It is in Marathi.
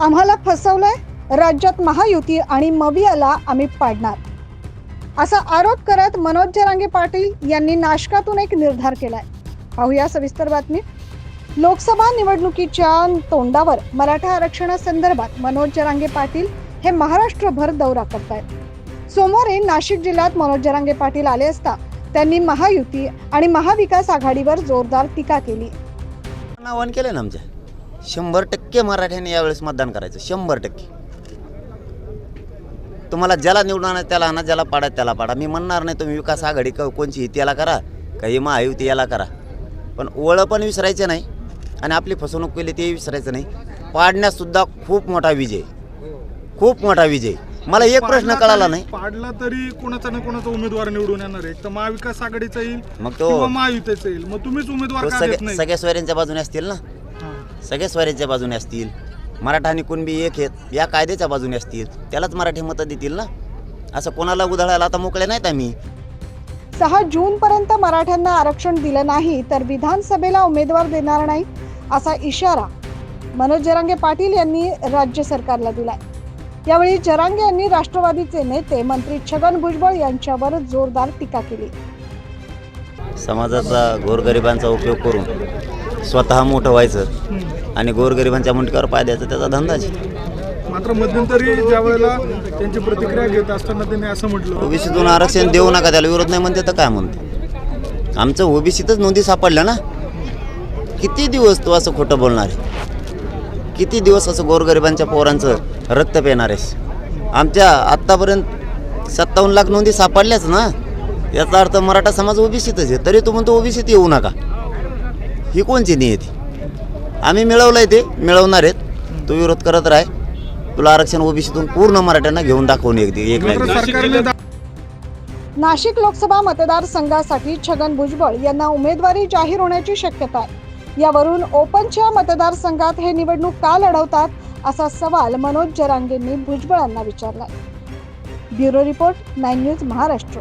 आम्हाला फसवलंय राज्यात महायुती आणि मवियाला आम्ही पाडणार. असा आरोप करत मनोज जरांगे पाटील यांनी नाशकातून एक निर्धार केलाय. पाहूया सविस्तर बातमी. लोकसभा निवडणुकीच्या तोंडावर मराठा आरक्षणासंदर्भात मनोज जरांगे पाटील हे महाराष्ट्रभर दौरा करतायत. सोमवारी नाशिक जिल्ह्यात मनोज जरांगे पाटील आले असता त्यांनी महायुती आणि महाविकास आघाडीवर जोरदार टीका केली. आव्हान केलं ना आमच्या. शंभर टक्के मराठ्यांनी यावेळेस मतदान करायचं शंभर टक्के. तुम्हाला ज्याला निवडून आणा त्याला आणा ज्याला पाडा त्याला पाडा. मी म्हणणार नाही तुम्ही विकास आघाडी क कोणची त्याला करा काही महायुती याला करा. पण ओळं पण विसरायचं नाही आणि आपली फसवणूक केली ते विसरायचं नाही. पाडण्यासुद्धा खूप मोठा विजय. खूप मोठा विजय. मला एक प्रश्न कळाला नाही. पाडला तरी कोणाचा ना कोणाचा उमेदवार निवडून येणार आहे. तर महाविकास आघाडीचा येईल मग तो- महायुतीचा येईल. मग तुम्हीच उमेदवार सगळ्या नाही? सगळ्या स्वैऱ्यांच्या बाजूने असतील ना. सगळे स्वराज्याच्या बाजूने असतील. मराठा आणि कुणबी एक आहेत या कायद्याच्या बाजूने असतील. त्यालाच मराठी मतं देतील ना? असं कोणाला उधळायला आता मोकळे नाहीत आम्ही. सहा जून पर्यंत मराठ्यांना आरक्षण दिलं नाही तर विधानसभेला उमेदवार देणार नाही असा इशारा मनोज जरांगे पाटील यांनी राज्य सरकारला दिलाय. यावेळी जरांगे यांनी राष्ट्रवादीचे नेते मंत्री छगन भुजबळ यांच्यावर जोरदार टीका केली. समाजाचा गोरगरिबांचा उपयोग करून स्वतः मोठं व्हायचं आणि गोरगरिबांच्या मुंडक्यावर पाय द्यायचा त्याचा धंदाच मात्र मध्यंतरी ज्या वेळेला त्यांची प्रतिक्रिया घेत असताना त्यांनी असं म्हटलं ओबीसीतून आरक्षण देऊ नका त्याला विरोध नाही म्हणते तर काय म्हणते? आमचं ओबीसीतच नोंदी सापडल्या ना? किती दिवस तू असं खोटं बोलणार? आहे किती दिवस असं गोरगरिबांच्या पोरांचं रक्त पेणार आहेस? आमच्या आत्तापर्यंत सत्तावन्न लाख नोंदी सापडल्याच ना? याचा अर्थ मराठा समाज ओबीसीतच आहे तरी तू म्हणतो ओबीसीत येऊ नका. ही कोणची नियती आम्ही मिळवलंय ते मिळवणार आहेत. तू विरोध करत राह. तुला आरक्षण ओबीसीतून पूर्ण मराठ्यांना घेऊन दाखवून एक एक नाशिक लोकसभा मतदारसंघासाठी छगन भुजबळ यांना उमेदवारी जाहीर होण्याची शक्यता आहे. यावरून ओपनच्या मतदारसंघात हे निवडणूक का लढवतात असा सवाल मनोज जरांगेंनी भुजबळांना विचारलाय. Bureau report nine news Maharashtra.